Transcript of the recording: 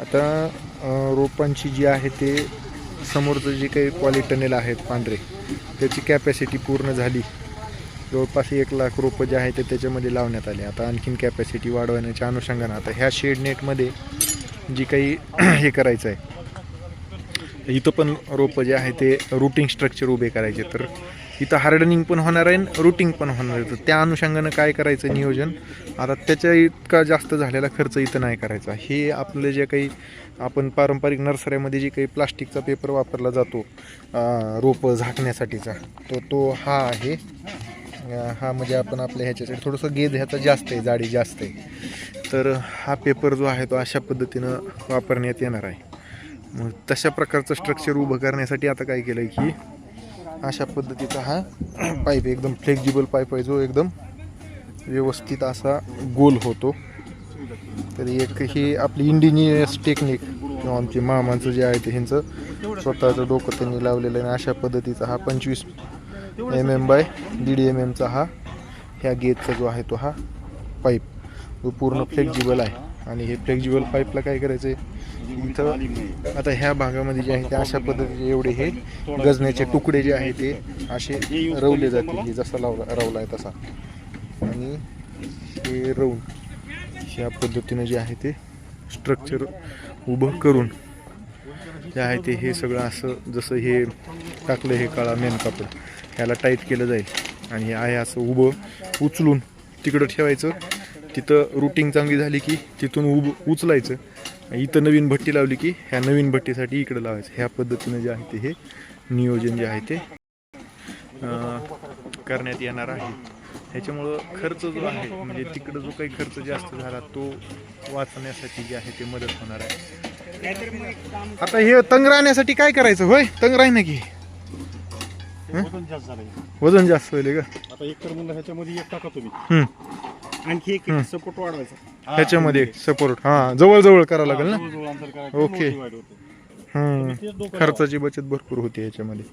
आता रोपांची जी आहे ते समोरचं जे काही पॉलिटनेल आहेत पांढरे त्याची कॅपॅसिटी पूर्ण झाली. जवळपास एक लाख रोपं जे आहे ते त्याच्यामध्ये लावण्यात आले. आता आणखीन कॅपॅसिटी वाढवण्याच्या अनुषंगानं आता ह्या शेड नेटमध्ये जी काही हे करायचं आहे इथं पण रोपं जे आहे ते रुटिंग स्ट्रक्चर उभे करायचे. तर इथं हार्डनिंग पण होणार आहे आणि रुटिंग पण होणार आहे. तर त्या अनुषंगानं काय करायचं नियोजन? आता त्याच्या इतका जास्त झालेला खर्च इथं नाही करायचा. हे आपलं जे काही आपण पारंपरिक नर्सऱ्यामध्ये जे काही प्लास्टिकचा पेपर वापरला जातो रोपं झाकण्यासाठीचा तो तो हा आहे. हा म्हणजे आपण आपल्या ह्याच्यासाठी थोडंसं गेज ह्याचा जास्त आहे जाडी जास्त आहे. तर हा पेपर जो आहे तो अशा पद्धतीनं वापरण्यात येणार आहे. मग तशा प्रकारचं स्ट्रक्चर उभं करण्यासाठी आता काय केलं की अशा पद्धतीचा हा पाईप एकदम फ्लेक्झिबल पाईप आहे जो एकदम व्यवस्थित असा गोल होतो. तर एक ही आपली इंडिजिनियस टेक्निक किंवा आमची मामांचं जे आहे ते ह्यांचं स्वतःचं डोकं त्यांनी लावलेलं आहे. आणि अशा पद्धतीचा हा पंचवीस एम एम बाय दीड एम एमचा हा ह्या गेजचा जो आहे तो हा पाईप जो पूर्ण फ्लेक्झिबल आहे. आणि हे फ्लेक्झिबल पाईपला काय करायचं आहे इथं आता ह्या भागामध्ये जे आहे ते अशा पद्धतीचे एवढे हे गजण्याचे तुकडे जे आहे ते असे रवले जातील. हे जसा लावला रवला आहे तसा. आणि हे रवून ह्या पद्धतीनं जे आहे ते स्ट्रक्चर उभं करून जे आहे ते हे सगळं असं जसं हे टाकलं हे काळा मेन कापड ह्याला टाईट केलं जाईल. आणि हे आहे असं उभं उचलून तिकडं ठेवायचं. तिथं रुटिंग चांगली झाली की तिथून उब उचलायचं. इथं नवीन भट्टी लावली की ह्या नवीन भट्टीसाठी इकडं लावायचं. ह्या पद्धतीनं जे आहे ते हे नियोजन जे आहे ते करण्यात येणार आहे. ह्याच्यामुळं खर्च जो आहे म्हणजे तिकडं जो काही खर्च जास्त झाला तो वाचण्यासाठी जे आहे ते मदत होणार आहे. आता हे तंग राहण्यासाठी काय करायचं? होय तंग राही ना की. वजन जास्त झालंय. वजन जास्त होईल का? आता एक तर म्हणलं ह्याच्यामध्ये एक टाका तुम्ही. आणखी एक सपोर्ट वाढवायचा. ह्याच्यामध्ये सपोर्ट हा जवळ जवळ करावं लागेल ना? जवळजवळ अंतर करायचं, ओके. मोठी वाढ होते. हम्म. तेच डोकं खर्चाची बचत भरपूर होते ह्याच्यामध्ये